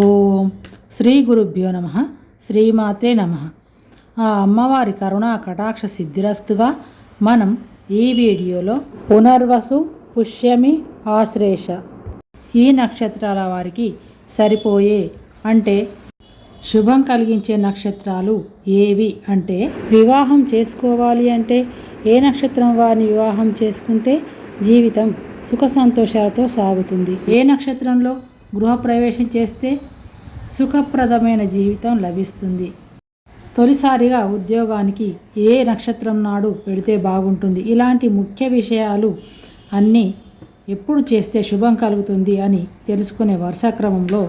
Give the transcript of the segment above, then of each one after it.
ఓం శ్రీ గురుభ్యో నమ శ్రీమాత్రే నమ. ఆ అమ్మవారి కరుణా కటాక్ష సిద్ధిరస్తుగా మనం ఈ వీడియోలో పునర్వసు పుష్యమి ఆశ్రేష ఈ నక్షత్రాల వారికి సరిపోయే అంటే శుభం కలిగించే నక్షత్రాలు ఏవి అంటే వివాహం చేసుకోవాలి అంటే ఏ నక్షత్రం వారిని వివాహం చేసుకుంటే జీవితం సుఖ సంతోషాలతో సాగుతుంది. ఏ నక్షత్రంలో గృహప్రవేశం చేస్తే సుఖప్రదమైన జీవితం లభిస్తుంది. తొలిసారిగా ఉద్యోగానికి ఏ నక్షత్రం నాడు పెడితే బాగుంటుంది? ఇలాంటి ముఖ్య విషయాలు అన్నీ ఎప్పుడు చేస్తే శుభం కలుగుతుంది అని తెలుసుకునే వరుస క్రమంలో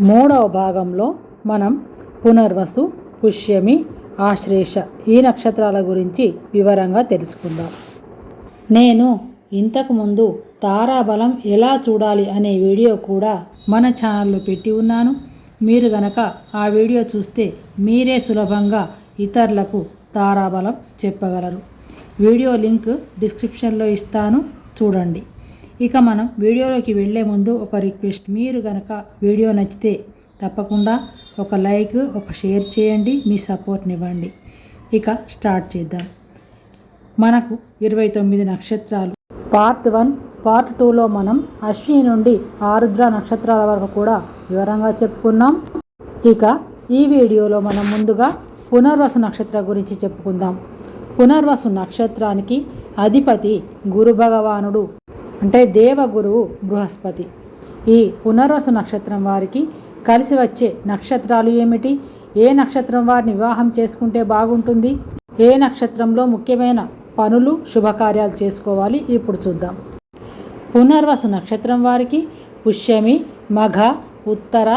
మూడవ భాగంలో మనం పునర్వసు పుష్యమి ఆశ్లేష ఈ నక్షత్రాల గురించి వివరంగా తెలుసుకుందాం. నేను ఇంతకుముందు తారాబలం ఎలా చూడాలి అనే వీడియో కూడా మన ఛానల్లో పెట్టి ఉన్నాను. మీరు గనక ఆ వీడియో చూస్తే మీరే సులభంగా ఇతరులకు తారాబలం చెప్పగలరు. వీడియో లింక్ డిస్క్రిప్షన్లో ఇస్తాను. చూడండి. ఇక మనం వీడియోలోకి వెళ్ళే ముందు ఒక రిక్వెస్ట్. మీరు గనక వీడియో నచ్చితే తప్పకుండా ఒక లైక్ ఒక షేర్ చేయండి. మీ సపోర్ట్నివ్వండి ఇక స్టార్ట్ చేద్దాం. మనకు ఇరవై తొమ్మిది నక్షత్రాలు. పార్ట్ వన్ పార్ట్ టూలో మనం అశ్విని నుండి ఆరుద్ర నక్షత్రాల వరకు కూడా వివరంగా చెప్పుకున్నాం. ఇక ఈ వీడియోలో మనం ముందుగా పునర్వసు నక్షత్రం గురించి చెప్పుకుందాం. పునర్వసు నక్షత్రానికి అధిపతి గురు భగవానుడు అంటే దేవగురువు బృహస్పతి. ఈ పునర్వసు నక్షత్రం వారికి కలిసి వచ్చే నక్షత్రాలు ఏమిటి? ఏ నక్షత్రం వారిని వివాహం చేసుకుంటే బాగుంటుంది? ఏ నక్షత్రంలో ముఖ్యమైన పనులు శుభకార్యాలు చేసుకోవాలి? ఇప్పుడు చూద్దాం. పునర్వసు నక్షత్రం వారికి పుష్యమి మఘ ఉత్తర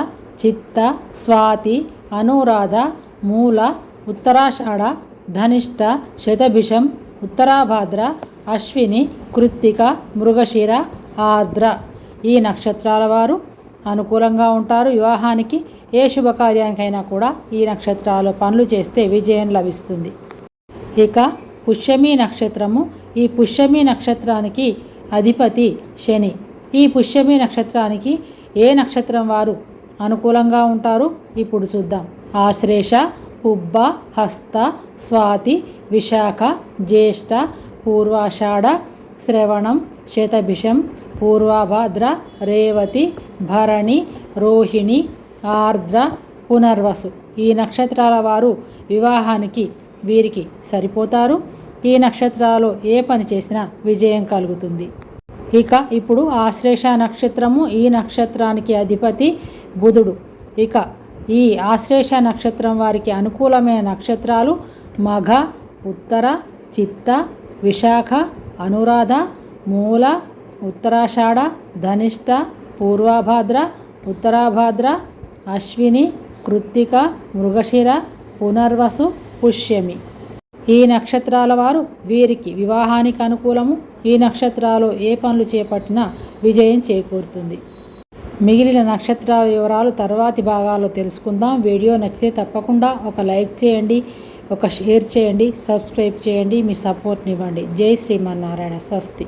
చిత్త స్వాతి అనురాధ మూల ఉత్తరాషాఢ ధనిష్ట శతభిషం ఉత్తరాభాద్ర అశ్విని కృత్తిక మృగశిర ఆర్ద్ర. ఈ నక్షత్రాల వారు అనుకూలంగా ఉంటారు. వివాహానికి ఏ శుభకార్యానికైనా కూడా ఈ నక్షత్రాలు పనులు చేస్తే విజయం లభిస్తుంది. ఇక పుష్యమి నక్షత్రము. ఈ పుష్యమి నక్షత్రానికి అధిపతి శని. ఈ పుష్యమి నక్షత్రానికి ఏ నక్షత్రం వారు అనుకూలంగా ఉంటారు? ఇప్పుడు చూద్దాం. ఆశ్లేష పుబ్బ హస్త స్వాతి విశాఖ జ్యేష్ఠ పూర్వాషాఢ శ్రవణం శతభిషం పూర్వభద్ర రేవతి భరణి రోహిణి ఆర్ద్ర పునర్వసు. ఈ నక్షత్రాల వారు వివాహానికి వీరికి సరిపోతారు? ఈ నక్షత్రాలు ఏ పని చేసినా విజయం కలుగుతుంది. ఇక ఇప్పుడు ఆశ్లేష నక్షత్రము ఈ నక్షత్రానికి అధిపతి బుధుడు. ఇక ఈ ఆశ్లేష నక్షత్రం వారికి అనుకూలమైన నక్షత్రాలు మఘ ఉత్తర చిత్త విశాఖ అనురాధ మూల ఉత్తరాషాఢ ధనిష్ట పూర్వాభాద్ర ఉత్తరాభాద్ర అశ్విని కృత్తిక మృగశిర పునర్వసు పుష్యమి. ఈ నక్షత్రాల వారు వీరికి వివాహానికి అనుకూలము. ఈ నక్షత్రాలు ఏ పనులు చేపట్టినా విజయం చేకూరుతుంది. మిగిలిన నక్షత్రాల వివరాలు తర్వాతి భాగాల్లో తెలుసుకుందాం. వీడియో నచ్చితే తప్పకుండా ఒక లైక్ చేయండి ఒక షేర్ చేయండి సబ్స్క్రైబ్ చేయండి. మీ సపోర్ట్ని ఇవ్వండి. జై శ్రీమన్నారాయణ స్వస్తి.